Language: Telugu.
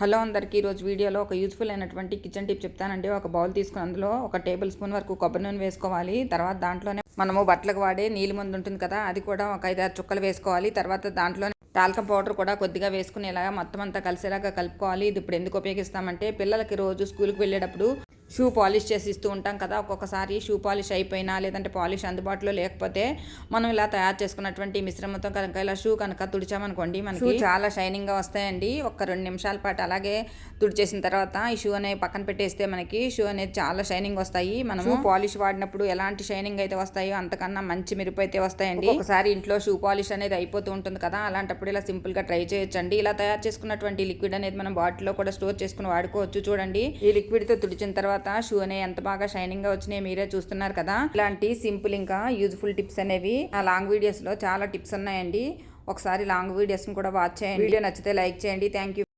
హలో అందరికీ ఈరోజు వీడియోలో ఒక యూజ్ఫుల్ అయినటువంటి కిచెన్ టిప్ చెప్తానండి. ఒక బౌల్ తీసుకుని అందులో ఒక టేబుల్ స్పూన్ వరకు కొబ్బరి నూనె వేసుకోవాలి. తర్వాత దాంట్లోనే మనము బట్టలకు వాడే నీళ్ళు ముందు ఉంటుంది కదా అది కూడా ఒక ఐదారు చుక్కలు వేసుకోవాలి. తర్వాత దాంట్లోనే టాల్కం పౌడర్ కూడా కొద్దిగా వేసుకునేలాగా మొత్తం అంతా కలిసేలాగా కలుపుకోవాలి. ఇది ఇప్పుడు ఎందుకు ఉపయోగిస్తామంటే పిల్లలకి రోజు స్కూల్కి వెళ్ళేటప్పుడు షూ పాలిష్ చేసి ఇస్తూ ఉంటాం కదా ఒక్కొక్కసారి షూ పాలిష్ అయిపోయినా లేదంటే పాలిష్ అందుబాటులో లేకపోతే మనం ఇలా తయారు చేసుకున్నటువంటి మిశ్రమంతో కనుక ఇలా షూ కనుక తుడిచామనుకోండి మనకి చాలా షైనింగ్గా వస్తాయండి. ఒక రెండు నిమిషాల పాటు అలాగే తుడిచేసిన తర్వాత ఈ షూ అనేది పక్కన పెట్టేస్తే మనకి షూ అనేది చాలా షైనింగ్ వస్తాయి. మనం పాలిష్ వాడినప్పుడు ఎలాంటి షైనింగ్ అయితే వస్తాయో అంతకన్నా మంచి మెరుపు అయితే వస్తాయండి. ఒకసారి ఇంట్లో షూ పాలిష్ అనేది అయిపోతూ ఉంటుంది కదా అలాంటప్పుడు ఇలా సింపుల్గా ట్రై చేయొచ్చండి. ఇలా తయారు చేసుకున్నటువంటి లిక్విడ్ అనేది మనం బాటిల్లో కూడా స్టోర్ చేసుకుని వాడుకోవచ్చు చూడండి. ఈ లిక్విడ్తో తుడిచిన తర్వాత షూ అనే ఎంత బాగా షైనింగ్గా వచ్చినాయి మీరే చూస్తున్నారు కదా. ఇలాంటి సింపుల్ ఇంకా యూజ్ఫుల్ టిప్స్ అనేవి ఆ లాంగ్ వీడియోస్లో చాలా టిప్స్ ఉన్నాయండి. ఒకసారి లాంగ్ వీడియోస్ కూడా వాచ్ చేయండి. వీడియో నచ్చితే లైక్ చేయండి. Thank you